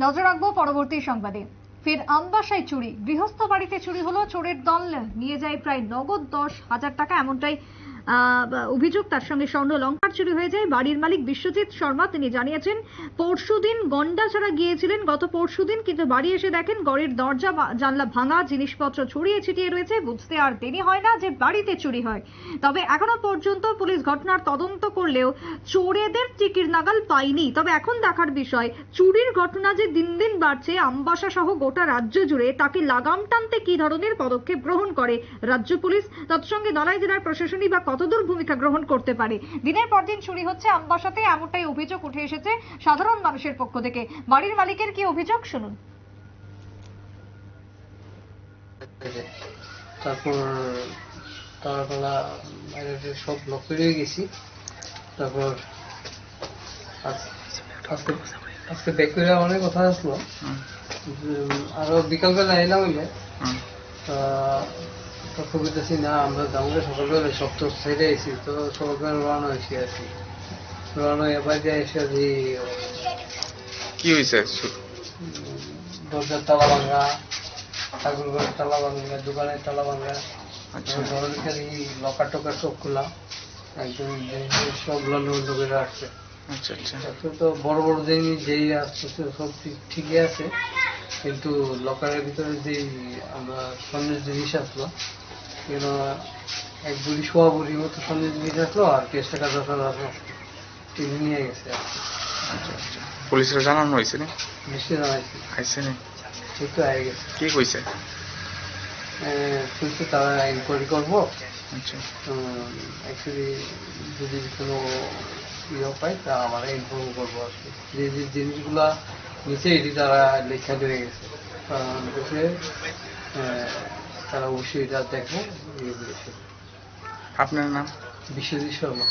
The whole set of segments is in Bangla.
নজর রাখব পরবর্তী সংবাদে। ফের আমবাসায় চুরি। গৃহস্থ বাড়িতে চুরি হলো, চোরের দল নিয়ে যায় প্রায় নগদ দশ হাজার টাকা, এমনটাই অভিযোগ তার সঙ্গে স্বর্ণ লঙ্কার চুরি হয়ে যায়। বাড়ির মালিক বিশ্বজিৎ শর্মা, তিনি জানিয়েছেন, পরশুদিন গন্ডা ছাড়া গিয়েছিলেন, গত পরশুদিন কিন্তু বাড়ি এসে দেখেন ঘরের দরজা জানলা ভাঙা, জিনিসপত্র ছড়িয়ে ছিটিয়ে রয়েছে, বুঝতে আর দেরি হয় না যে বাড়িতে চুরি হয়। তবে এখনও পর্যন্ত পুলিশ ঘটনার তদন্ত করলেও চোরেদের টিকির নাগাল পায়নি। তবে এখন দেখার বিষয়, চুরির ঘটনা যে দিন দিন বাড়ছে আমবাসা সহ গোটা রাজ্য জুড়ে, তাকে লাগাম টানতে কি ধরনের পদক্ষেপ গ্রহণ করে রাজ্য পুলিশ? তৎসঙ্গে নড়াই জেলার প্রশাসনই বা কতদূর ভূমিকা গ্রহণ করতে পারে? দিনের পর দিন চুরি হচ্ছে আমবাসাতে এমনটাই অভিযোগ উঠে এসেছে সাধারণ মানুষের পক্ষ থেকে। বাড়ির মালিকের কি অভিযোগ? শুনুন। তারপর বাইরে সব লক করে গেছি। তারপর আজকে আজকে ব্যাক করে অনেক কথা আসলো। আরও বিকালবেলা এলাম হইলে। তা বলতেছি না আমরা সকালবেলা সব তো ছেড়ে এসি তো সকালবেলা রওনা হয়েছি রওনা এবার যে এসে যে কি হয়েছে দরজার তালা ভাঙা ঠাকুর ঘরের তালা ভাঙা দোকানের তালা ভাঙা। আচ্ছা। খালি লকার টকার সব খোলা একদম সব লন্ড করে রাখছে আচ্ছা আচ্ছা। তো বড় বড় জিনিস যেই আসছে সব ঠিক- ঠিকই আছে। কিন্তু লকারের ভিতরে যেই আমরা স্বর্ণের জিনিস আসলো কেন এক বুড়ি সোয়া বুড়ির মতো স্বর্ণের জিনিস আসলো আর কেস টাকা দশ হাজার আসলো নিয়ে গেছে পুলিশের জানানো হয়েছে না? মিষ্টি জানাইছি। আইসে নি? ঠিক তো হয়ে গেছে। কি কইছে? কিন্তু তারা ইনকোয়ারি করব। আচ্ছা। অ্যাকচুয়ালি যদি কোনো ইয়ে পাই তা আমরা ইনফর্ম করব আর কি। যে যে জিনিসগুলা নিচে এটি তারা লেখা দিয়ে গেছে। কারণ হচ্ছে তারা অবশ্যই এটা ইয়ে আপনার নাম? বিশ্বজিৎ শর্মা।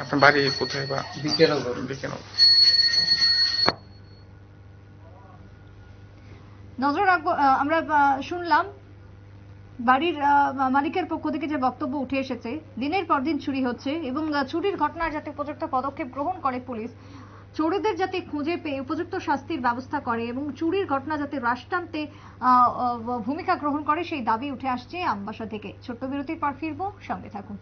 আপনার বাড়ি কোথায় বা? বিকেনগর বিকেন নজর রাখব আমরা আহ, শুনলাম বাড়ির আহ, মালিকের পক্ষ থেকে যে বক্তব্য উঠে এসেছে দিনের পর দিন চুরি হচ্ছে এবং চুরির ঘটনার যাতে উপযুক্ত পদক্ষেপ গ্রহণ করে পুলিশ চোরেদের যাতে খুঁজে পেয়ে উপযুক্ত শাস্তির ব্যবস্থা করে এবং চুরির ঘটনা যাতে হ্রাস টানতে ভূমিকা গ্রহণ করে, সেই দাবি উঠে আসছে আমবাসা থেকে। ছোট্ট বিরতির পর ফিরবো, সঙ্গে থাকুন।